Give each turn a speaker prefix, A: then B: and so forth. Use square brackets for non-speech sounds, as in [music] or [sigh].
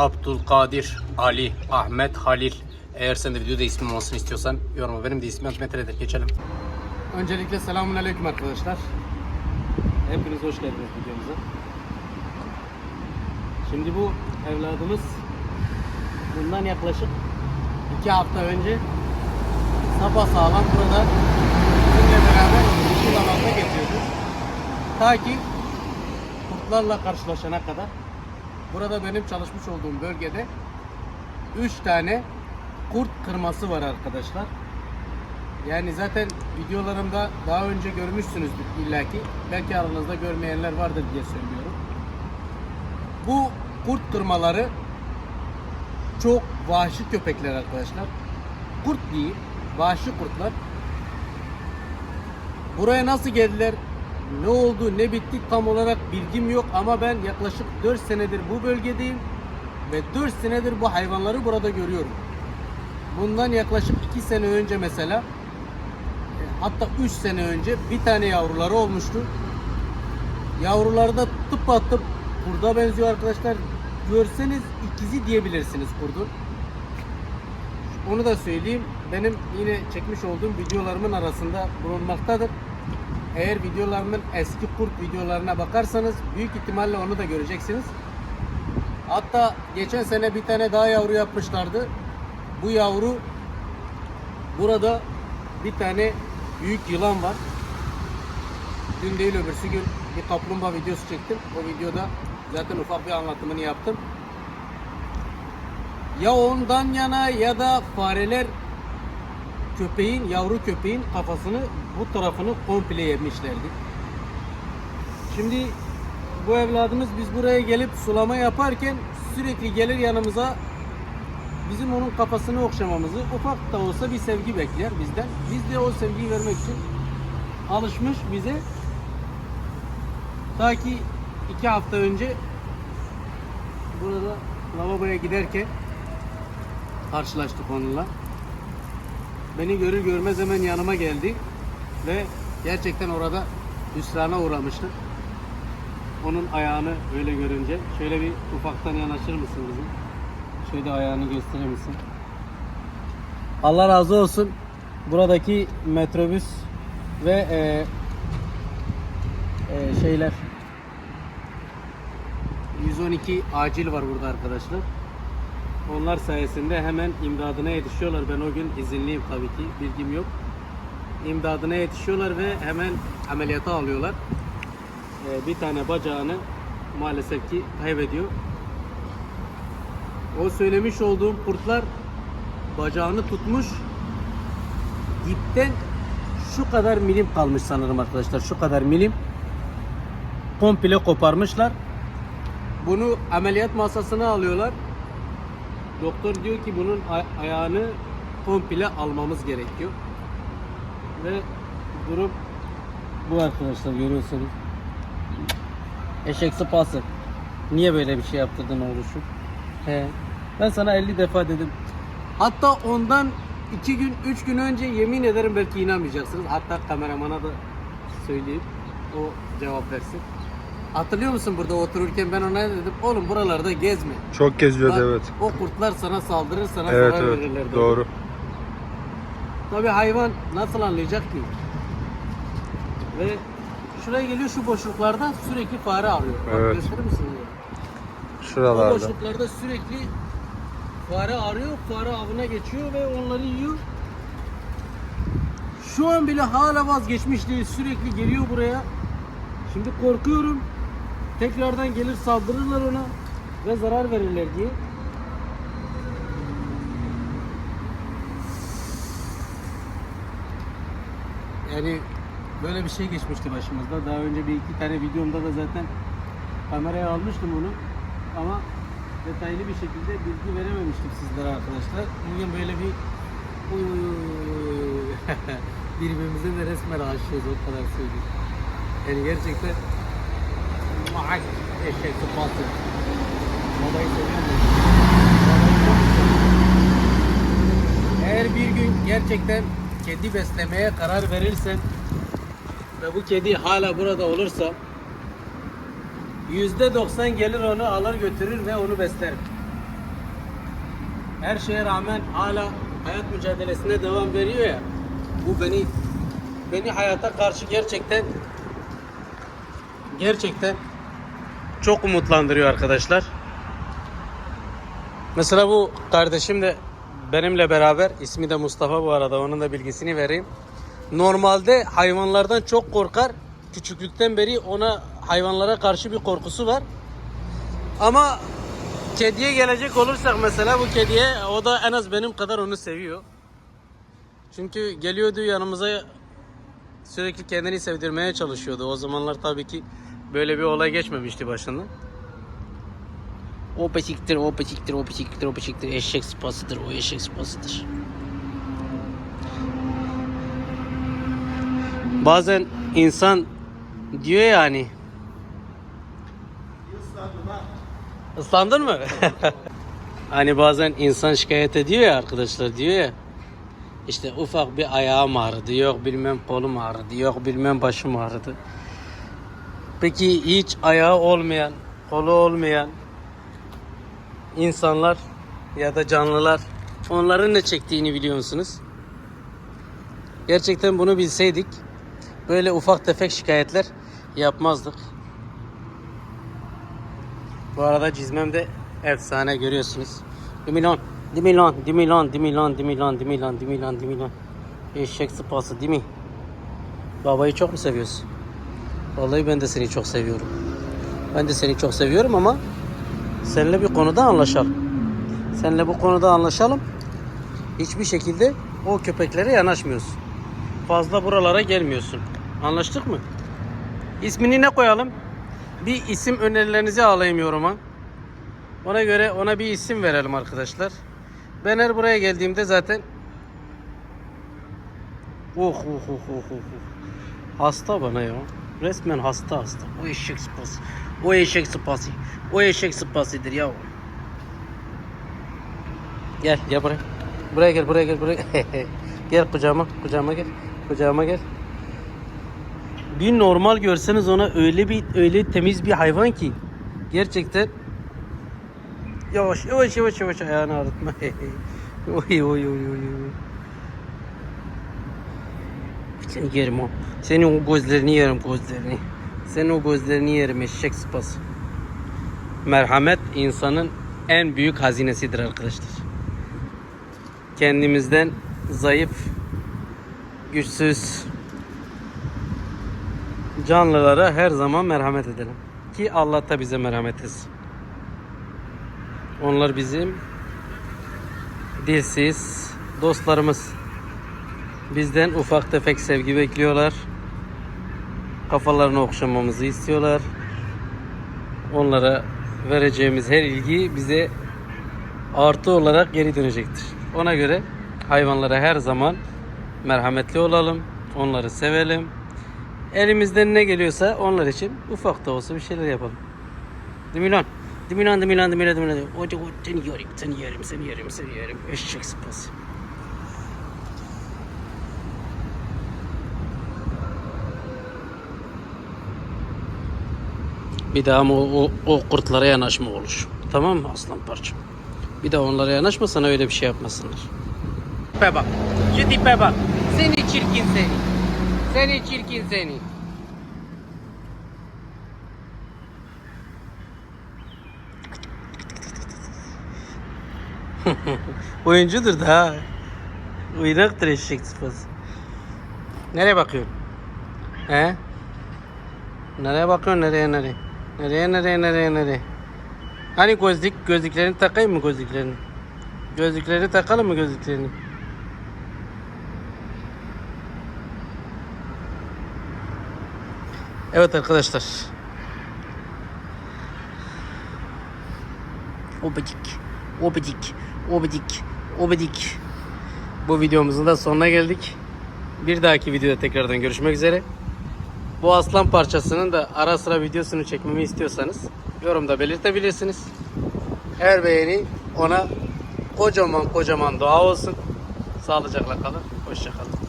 A: Abdülkadir Ali Ahmet Halil. Eğer sen de videoda ismim olsun istiyorsan yoruma benim de ismim Metre'dir. Geçelim. Öncelikle selamun aleyküm arkadaşlar. Hepiniz hoş geldiniz videomuza. Şimdi bu evladımız bundan yaklaşık iki hafta önce sağlam burada bizimle beraber yeşil alanda geziyordu. Ta ki kurtlarla karşılaşana kadar burada benim çalışmış olduğum bölgede 3 tane kurt kırması var arkadaşlar. Yani zaten videolarımda daha önce görmüşsünüzdür illaki. Belki aranızda görmeyenler vardır diye söylüyorum. Bu kurt kırmaları çok vahşi köpekler arkadaşlar. Kurt değil, vahşi kurtlar. Buraya nasıl geldiler? Ne oldu, ne bitti tam olarak bilgim yok ama ben yaklaşık 4 senedir bu bölgedeyim ve 4 senedir bu hayvanları burada görüyorum. Bundan yaklaşık 2 sene önce mesela e, hatta 3 sene önce bir tane yavruları olmuştu. Yavruları da tıpatıp kurda benziyor arkadaşlar. Görseniz ikizi diyebilirsiniz kurdun. Onu da söyleyeyim. Benim yine çekmiş olduğum videolarımın arasında bulunmaktadır. Eğer videolarımın eski kurt videolarına bakarsanız büyük ihtimalle onu da göreceksiniz. Hatta geçen sene bir tane daha yavru yapmışlardı. Bu yavru burada bir tane büyük yılan var. Dün değil öbürsü gün bir kaplumbağa videosu çektim. O videoda zaten ufak bir anlatımını yaptım. Ya ondan yana ya da fareler köpeğin, yavru köpeğin kafasını bu tarafını komple yemişlerdi. Şimdi bu evladımız biz buraya gelip sulama yaparken sürekli gelir yanımıza bizim onun kafasını okşamamızı ufak da olsa bir sevgi bekler bizden. Biz de o sevgiyi vermek için alışmış bize. Ta ki iki hafta önce burada lavaboya giderken karşılaştık onunla. Beni görür görmez hemen yanıma geldi ve gerçekten orada hüsrana uğramıştı. Onun ayağını öyle görünce şöyle bir ufaktan yanaşır mısın bizim? Şöyle ayağını gösterir misin? Allah razı olsun. Buradaki metrobüs ve e, e, şeyler 112 acil var burada arkadaşlar. Onlar sayesinde hemen imdadına yetişiyorlar. Ben o gün izinliyim tabii ki. Bilgim yok. İmdadına yetişiyorlar ve hemen ameliyata alıyorlar. Ee, bir tane bacağını maalesef ki kaybediyor. O söylemiş olduğum kurtlar bacağını tutmuş. Dipten şu kadar milim kalmış sanırım arkadaşlar. Şu kadar milim. Komple koparmışlar. Bunu ameliyat masasına alıyorlar. Doktor diyor ki bunun ay- ayağını komple almamız gerekiyor. Ve durum bu arkadaşlar görüyorsunuz. Eşek sıpası. Niye böyle bir şey yaptırdın oğluşum? He. Ben sana 50 defa dedim. Hatta ondan 2 gün 3 gün önce yemin ederim belki inanmayacaksınız. Hatta kameramana da söyleyeyim. O cevap versin. Hatırlıyor musun burada otururken ben ona ne dedim? Oğlum buralarda gezme.
B: Çok geziyordu
A: Bak,
B: evet.
A: O kurtlar sana saldırır, sana
B: Evet
A: zarar
B: evet
A: verirler.
B: doğru.
A: Tabii hayvan nasıl anlayacak ki? Ve şuraya geliyor şu boşluklarda sürekli fare arıyor. Bak,
B: Evet.
A: gösterir misin?
B: Şuralarda.
A: boşluklarda sürekli fare arıyor, fare avına geçiyor ve onları yiyor. Şu an bile hala vazgeçmiş değil, sürekli geliyor buraya. Şimdi korkuyorum. Tekrardan gelir saldırırlar ona ve zarar verirler diye. Yani böyle bir şey geçmişti başımızda. Daha önce bir iki tane videomda da zaten kameraya almıştım onu. Ama detaylı bir şekilde bilgi verememiştim sizlere arkadaşlar. Bugün böyle bir [laughs] birbirimize de resmen aşığız o kadar söyleyeyim. Yani gerçekten Seviyor musun? Babayı çok seviyorum. Eğer bir gün gerçekten kedi beslemeye karar verirsen ve bu kedi hala burada olursa yüzde doksan gelir onu alır götürür ve onu beslerim. her şeye rağmen hala hayat mücadelesine devam veriyor ya. Bu beni beni hayata karşı gerçekten gerçekten çok umutlandırıyor arkadaşlar. Mesela bu kardeşim de benimle beraber ismi de Mustafa bu arada onun da bilgisini vereyim. Normalde hayvanlardan çok korkar. Küçüklükten beri ona hayvanlara karşı bir korkusu var. Ama kediye gelecek olursak mesela bu kediye o da en az benim kadar onu seviyor. Çünkü geliyordu yanımıza sürekli kendini sevdirmeye çalışıyordu. O zamanlar tabii ki böyle bir olay geçmemişti başından. O peçiktir, o peçiktir, o peçiktir, o peçiktir. Eşek sıpasıdır, o eşek sıpasıdır. Bazen insan diyor yani. Islandın mı? [laughs] hani bazen insan şikayet ediyor ya arkadaşlar diyor ya. İşte ufak bir ayağım ağrıdı, yok bilmem kolum ağrıdı, yok bilmem başım ağrıdı. Peki hiç ayağı olmayan, kolu olmayan insanlar ya da canlılar onların ne çektiğini biliyor musunuz? Gerçekten bunu bilseydik böyle ufak tefek şikayetler yapmazdık. Bu arada çizmem de efsane görüyorsunuz. Dimilon, Dimilon, Dimilon, Dimilon, Dimilon, Dimilon, Dimilon, Dimilon. Eşek sıpası değil mi? Babayı çok mu seviyorsun? Vallahi ben de seni çok seviyorum. Ben de seni çok seviyorum ama seninle bir konuda anlaşalım. Seninle bu konuda anlaşalım. Hiçbir şekilde o köpeklere yanaşmıyorsun. Fazla buralara gelmiyorsun. Anlaştık mı? İsmini ne koyalım? Bir isim önerilerinizi alayım yoruma. Ona göre ona bir isim verelim arkadaşlar. Ben her buraya geldiğimde zaten Oh oh oh oh oh. oh. Hasta bana ya. Resmen hasta hasta. O eşek sıpası. O eşek sıpası. O eşek sıpasıdır ya. Gel gel buraya. Buraya gel buraya gel buraya. [laughs] gel kucağıma kucağıma gel. Kucağıma gel. Bir normal görseniz ona öyle bir öyle temiz bir hayvan ki gerçekten yavaş yavaş yavaş yavaş ayağını ağrıtma. [laughs] oy oy oy oy. Seni yerim o. Senin o gözlerini yerim gözlerini. Senin o gözlerini yerim eşek sıpası. Merhamet insanın en büyük hazinesidir arkadaşlar. Kendimizden zayıf, güçsüz canlılara her zaman merhamet edelim. Ki Allah da bize merhamet etsin. Onlar bizim dilsiz dostlarımız. Bizden ufak tefek sevgi bekliyorlar. Kafalarını okşamamızı istiyorlar. Onlara vereceğimiz her ilgi bize artı olarak geri dönecektir. Ona göre hayvanlara her zaman merhametli olalım. Onları sevelim. Elimizden ne geliyorsa onlar için ufak da olsa bir şeyler yapalım. Değil mi lan? Değil mi lan? Değil mi lan? Değil mi lan? Değil mi lan? Seni yerim, seni yerim, seni yerim, seni yerim. Eşek sıpası. Bir daha ama o, o, kurtlara yanaşma olur. Tamam mı aslan parçam? Bir daha onlara yanaşma sana öyle bir şey yapmasınlar. Tipe bak. Şu tipe bak. Seni çirkin seni. Seni çirkin seni. [laughs] Oyuncudur da ha. Uyraktır eşek sıfası. Nereye bakıyorsun? He? Nereye bakıyorsun? Nereye nereye? Nereye nereye nereye nereye? Hani gözlük gözlüklerini takayım mı gözlüklerini? Gözlükleri takalım mı gözlüklerini? Evet arkadaşlar. Obedik, obedik, obedik, obedik. Bu videomuzun da sonuna geldik. Bir dahaki videoda tekrardan görüşmek üzere. Bu aslan parçasının da ara sıra videosunu çekmemi istiyorsanız yorumda belirtebilirsiniz. Her beğeni ona kocaman kocaman dua olsun. Sağlıcakla kalın. Hoşçakalın.